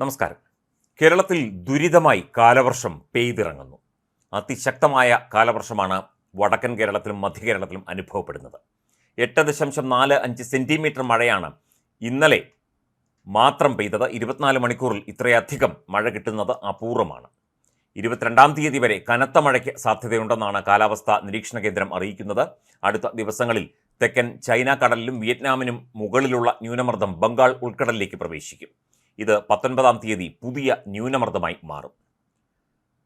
നമസ്കാരം. കേരളത്തിൽ ദുരിതമായി കാലവർഷം പെയ്തിറങ്ങുന്നു. അതിശക്തമായ കാലവർഷമാണ് വടക്കൻ കേരളത്തിലും മധ്യ കേരളത്തിലും അനുഭവപ്പെടുന്നത്. എട്ട് ദശാംശം നാല് അഞ്ച് സെന്റിമീറ്റർ മഴയാണ് ഇന്നലെ മാത്രം പെയ്തത്. ഇരുപത്തിനാല് മണിക്കൂറിൽ ഇത്രയധികം മഴ കിട്ടുന്നത് അപൂർവമാണ്. ഇരുപത്തിരണ്ടാം തീയതി വരെ കനത്ത മഴയ്ക്ക് സാധ്യതയുണ്ടെന്നാണ് കാലാവസ്ഥാ നിരീക്ഷണ കേന്ദ്രം അറിയിക്കുന്നത്. അടുത്ത ദിവസങ്ങളിൽ തെക്കൻ ചൈന കടലിലും വിയറ്റ്നാമിനും മുകളിലുള്ള ന്യൂനമർദ്ദം ബംഗാൾ ഉൾക്കടലിലേക്ക് പ്രവേശിക്കും. ഇത് പത്തൊൻപതാം തീയതി പുതിയ ന്യൂനമർദ്ദമായി മാറും.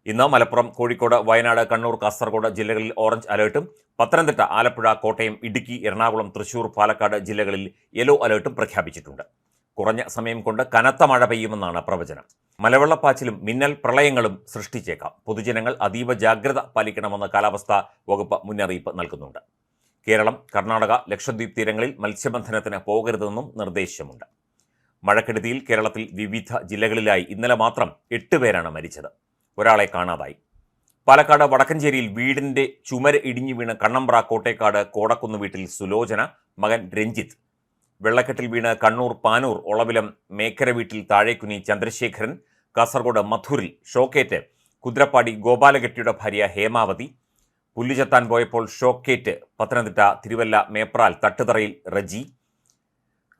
ഇന്ന് മലപ്പുറം കോഴിക്കോട് വയനാട് കണ്ണൂർ കാസർഗോഡ് ജില്ലകളിൽ ഓറഞ്ച് അലേർട്ടും പത്തനംതിട്ട ആലപ്പുഴ കോട്ടയം ഇടുക്കി എറണാകുളം തൃശൂർ പാലക്കാട് ജില്ലകളിൽ യെല്ലോ അലേർട്ടും പ്രഖ്യാപിച്ചിട്ടുണ്ട്. കുറഞ്ഞ സമയം കൊണ്ട് കനത്ത മഴ പെയ്യുമെന്നാണ് പ്രവചനം. മലവെള്ളപ്പാച്ചിലും മിന്നൽ പ്രളയങ്ങളും സൃഷ്ടിച്ചേക്കാം. പൊതുജനങ്ങൾ അതീവ ജാഗ്രത പാലിക്കണമെന്ന് കാലാവസ്ഥാ വകുപ്പ് മുന്നറിയിപ്പ് നൽകുന്നുണ്ട്. കേരളം കർണാടക ലക്ഷദ്വീപ് തീരങ്ങളിൽ മത്സ്യബന്ധനത്തിന് പോകരുതെന്നും നിർദ്ദേശമുണ്ട്. മഴക്കെടുതിയിൽ കേരളത്തിൽ വിവിധ ജില്ലകളിലായി ഇന്നലെ മാത്രം എട്ട് പേരാണ് മരിച്ചത്. ഒരാളെ കാണാതായി. പാലക്കാട് വടക്കഞ്ചേരിയിൽ വീടിന്റെ ചുമര് ഇടിഞ്ഞു വീണ് കണ്ണമ്പ്ര കോട്ടേക്കാട് കോടക്കുന്ന് വീട്ടിൽ സുലോചന മകൻ രഞ്ജിത്ത്. വെള്ളക്കെട്ടിൽ വീണ് കണ്ണൂർ പാനൂർ ഒളവിലം മേക്കര വീട്ടിൽ താഴേക്കുനി ചന്ദ്രശേഖരൻ കാസർഗോഡ് മധുരിൽ ഷോക്കേറ്റ് കുതിരപ്പാടി ഗോപാലഗട്ടിയുടെ ഭാര്യ ഹേമാവതി. പുല്ലുചെത്താൻ പോയപ്പോൾ ഷോക്കേറ്റ് പത്തനംതിട്ട തിരുവല്ല മേപ്രാൽ തട്ടുതറയിൽ റജി.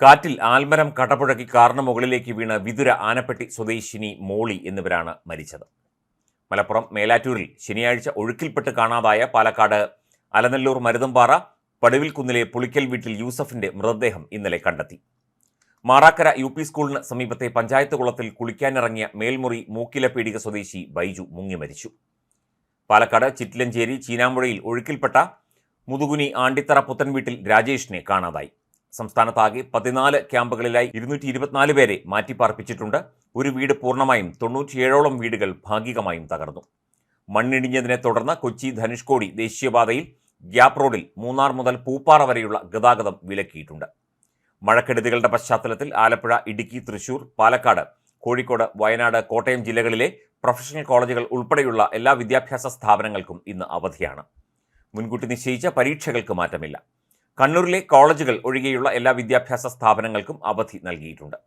കാറ്റിൽ ആൽമരം കടപുഴക്കി കാറിന് മുകളിലേക്ക് വീണ വിതുര ആനപ്പെട്ടി സ്വദേശിനി മോളി എന്നിവരാണ് മരിച്ചത്. മലപ്പുറം മേലാറ്റൂരിൽ ശനിയാഴ്ച ഒഴുക്കിൽപ്പെട്ട് കാണാതായ പാലക്കാട് അലനല്ലൂർ മരുതമ്പാറ പടുവിൽക്കുന്നിലെ പുളിക്കൽ വീട്ടിൽ യൂസഫിന്റെ മൃതദേഹം ഇന്നലെ കണ്ടെത്തി. മാറാക്കര യു പി സ്കൂളിന് സമീപത്തെ പഞ്ചായത്ത് കുളത്തിൽ കുളിക്കാനിറങ്ങിയ മേൽമുറി മൂക്കിലപ്പീടിക സ്വദേശി ബൈജു മുങ്ങി മരിച്ചു. പാലക്കാട് ചിറ്റിലഞ്ചേരി ചീനാമ്പുഴയിൽ ഒഴുക്കിൽപ്പെട്ട മുതുകുനി ആണ്ടിത്തറ പുത്തൻവീട്ടിൽ രാജേഷിനെ കാണാതായി. സംസ്ഥാനത്താകെ പതിനാല് ക്യാമ്പുകളിലായി ഇരുന്നൂറ്റി ഇരുപത്തിനാല് പേരെ മാറ്റിപ്പാർപ്പിച്ചിട്ടുണ്ട്. ഒരു വീട് പൂർണമായും തൊണ്ണൂറ്റിയേഴോളം വീടുകൾ ഭാഗികമായും തകർന്നു. മണ്ണിടിഞ്ഞതിനെ തുടർന്ന് കൊച്ചി ധനുഷ്കോടി ദേശീയപാതയിൽ ഗ്യാപ് റോഡിൽ മൂന്നാർ മുതൽ പൂപ്പാറ വരെയുള്ള ഗതാഗതം വിലക്കിയിട്ടുണ്ട്. മഴക്കെടുതികളുടെ പശ്ചാത്തലത്തിൽ ആലപ്പുഴ ഇടുക്കി തൃശൂർ പാലക്കാട് കോഴിക്കോട് വയനാട് കോട്ടയം ജില്ലകളിലെ പ്രൊഫഷണൽ കോളേജുകൾ ഉൾപ്പെടെയുള്ള എല്ലാ വിദ്യാഭ്യാസ സ്ഥാപനങ്ങൾക്കും ഇന്ന് അവധിയാണ്. മുൻകൂട്ടി നിശ്ചയിച്ച പരീക്ഷകൾക്ക് മാറ്റമില്ല. കണ്ണൂരിലെ കോളേജുകൾ ഒഴികെയുള്ള എല്ലാ വിദ്യാഭ്യാസ സ്ഥാപനങ്ങൾക്കും അവധി നൽകിയിട്ടുണ്ട്.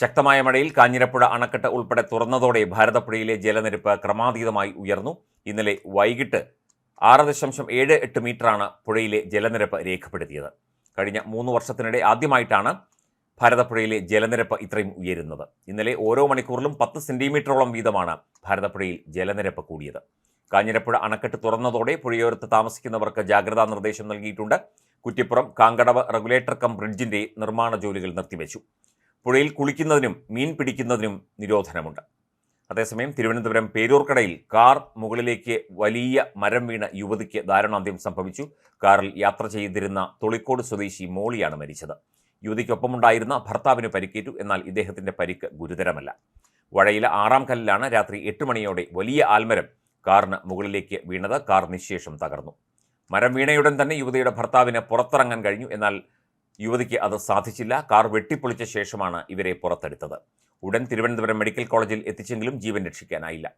ശക്തമായ മഴയിൽ കാഞ്ഞിരപ്പുഴ അണക്കെട്ട് ഉൾപ്പെടെ തുറന്നതോടെ ഭാരതപ്പുഴയിലെ ജലനിരപ്പ് ക്രമാതീതമായി ഉയർന്നു. ഇന്നലെ വൈകിട്ട് ആറ് ദശാംശം ഏഴ് എട്ട് മീറ്ററാണ് പുഴയിലെ ജലനിരപ്പ് രേഖപ്പെടുത്തിയത്. കഴിഞ്ഞ മൂന്ന് വർഷത്തിനിടെ ആദ്യമായിട്ടാണ് ഭാരതപ്പുഴയിലെ ജലനിരപ്പ് ഇത്രയും ഉയരുന്നത്. ഇന്നലെ ഓരോ മണിക്കൂറിലും പത്ത് സെന്റിമീറ്ററോളം വീതമാണ് ഭാരതപ്പുഴയിൽ ജലനിരപ്പ് കൂടിയത്. കാഞ്ഞിരപ്പുഴ അണക്കെട്ട് തുറന്നതോടെ പുഴയോരത്ത് താമസിക്കുന്നവർക്ക് ജാഗ്രതാ നിർദ്ദേശം നൽകിയിട്ടുണ്ട്. കുറ്റിപ്പുറം കാങ്കടവ് റെഗുലേറ്റർ കം ബ്രിഡ്ജിന്റെ നിർമ്മാണ ജോലികൾ നിർത്തിവെച്ചു. പുഴയിൽ കുളിക്കുന്നതിനും മീൻ പിടിക്കുന്നതിനും നിരോധനമുണ്ട്. അതേസമയം തിരുവനന്തപുരം പേരൂർക്കടയിൽ കാർ മുകളിലേക്ക് വലിയ മരം വീണ യുവതിക്ക് ദാരുണാന്ത്യം സംഭവിച്ചു. കാറിൽ യാത്ര ചെയ്തിരുന്ന തൊളിക്കോട് സ്വദേശി മോളിയാണ് മരിച്ചത്. യുവതിക്കൊപ്പമുണ്ടായിരുന്ന ഭർത്താവിന് പരിക്കേറ്റു എന്നാൽ ഇദ്ദേഹത്തിന്റെ പരിക്ക് ഗുരുതരമല്ല. വഴയിലെ ആറാം കല്ലിലാണ് രാത്രി എട്ട് മണിയോടെ വലിയ ആൽമരം കാറിന് മുകളിലേക്ക് വീണത് കാർ നിശേഷം തകർന്നു. മരം വീണയുടൻ തന്നെ യുവതിയുടെ ഭർത്താവിന് പുറത്തിറങ്ങാൻ കഴിഞ്ഞു. എന്നാൽ യുവതിക്ക് അത് സാധിച്ചില്ല. കാർ വെട്ടിപ്പൊളിച്ച ശേഷമാണ് ഇവരെ പുറത്തെടുത്തത്. ഉടൻ തിരുവനന്തപുരം മെഡിക്കൽ കോളേജിൽ എത്തിച്ചെങ്കിലും ജീവൻ രക്ഷിക്കാനായില്ല.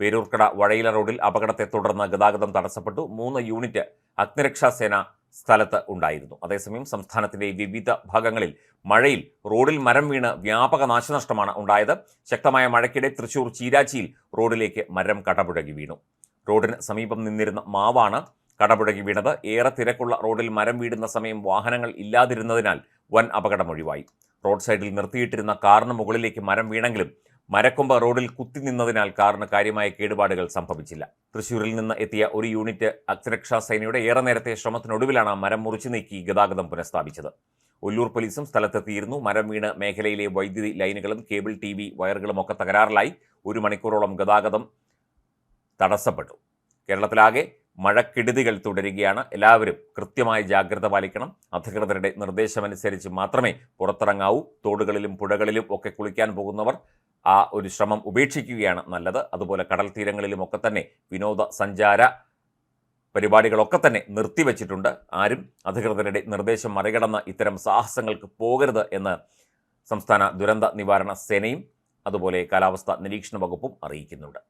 പേരൂർക്കട വഴയില റോഡിൽ അപകടത്തെ തുടർന്ന് ഗതാഗതം തടസ്സപ്പെട്ടു. മൂന്ന് യൂണിറ്റ് അഗ്നിരക്ഷാസേന സ്ഥലത്ത് ഉണ്ടായിരുന്നു. അതേസമയം സംസ്ഥാനത്തിന്റെ വിവിധ ഭാഗങ്ങളിൽ മഴയിൽ റോഡിൽ മരം വീണ് വ്യാപക നാശനഷ്ടമാണ് ഉണ്ടായത്. ശക്തമായ മഴയ്ക്കിടെ തൃശൂർ ചീരാച്ചിയിൽ റോഡിലേക്ക് മരം കടപുഴകി വീണു. റോഡിന് സമീപം നിന്നിരുന്ന മാവാണ് കടപുഴകി വീണത്. ഏറെ തിരക്കുള്ള റോഡിൽ മരം വീടുന്ന സമയം വാഹനങ്ങൾ ഇല്ലാതിരുന്നതിനാൽ വൻ അപകടമൊഴിവായി റോഡ് സൈഡിൽ നിർത്തിയിട്ടിരുന്ന കാറിന് മുകളിലേക്ക് മരം വീണെങ്കിലും മരക്കൊമ്പ് റോഡിൽ കുത്തി നിന്നതിനാൽ കാറിന് കാര്യമായ കേടുപാടുകൾ സംഭവിച്ചില്ല. തൃശൂരിൽ നിന്ന് എത്തിയ ഒരു യൂണിറ്റ് അഗ്നിരക്ഷാ സേനയുടെ ഏറെ നേരത്തെ ശ്രമത്തിനൊടുവിലാണ് മരം മുറിച്ചു നീക്കി ഗതാഗതം പുനഃസ്ഥാപിച്ചത്. ഒല്ലൂർ പോലീസും സ്ഥലത്തെത്തിയിരുന്നു. മരം വീണ് മേഖലയിലെ വൈദ്യുതി ലൈനുകളും കേബിൾ ടി വി വയറുകളും ഒക്കെ തകരാറിലായി. ഒരു മണിക്കൂറോളം ഗതാഗതം തടസ്സപ്പെട്ടു. കേരളത്തിലാകെ മഴക്കെടുതികൾ തുടരുകയാണ്. എല്ലാവരും കൃത്യമായ ജാഗ്രത പാലിക്കണം. അധികൃതരുടെ നിർദ്ദേശമനുസരിച്ച് മാത്രമേ പുറത്തിറങ്ങാവൂ. തോടുകളിലും പുഴകളിലും ഒക്കെ കുളിക്കാൻ പോകുന്നവർ ആ ഒരു ശ്രമം ഉപേക്ഷിക്കുകയാണ് നല്ലത്. അതുപോലെ കടൽ തീരങ്ങളിലുമൊക്കെ തന്നെ വിനോദസഞ്ചാര പരിപാടികളൊക്കെ തന്നെ നിർത്തിവച്ചിട്ടുണ്ട് ആരും അധികൃതരുടെ നിർദ്ദേശം മറികടന്ന് ഇത്തരം സാഹസങ്ങൾക്ക് പോകരുത് എന്ന് സംസ്ഥാന ദുരന്ത നിവാരണ സേനയും അതുപോലെ കാലാവസ്ഥാ നിരീക്ഷണ വകുപ്പും അറിയിക്കുന്നുണ്ട്.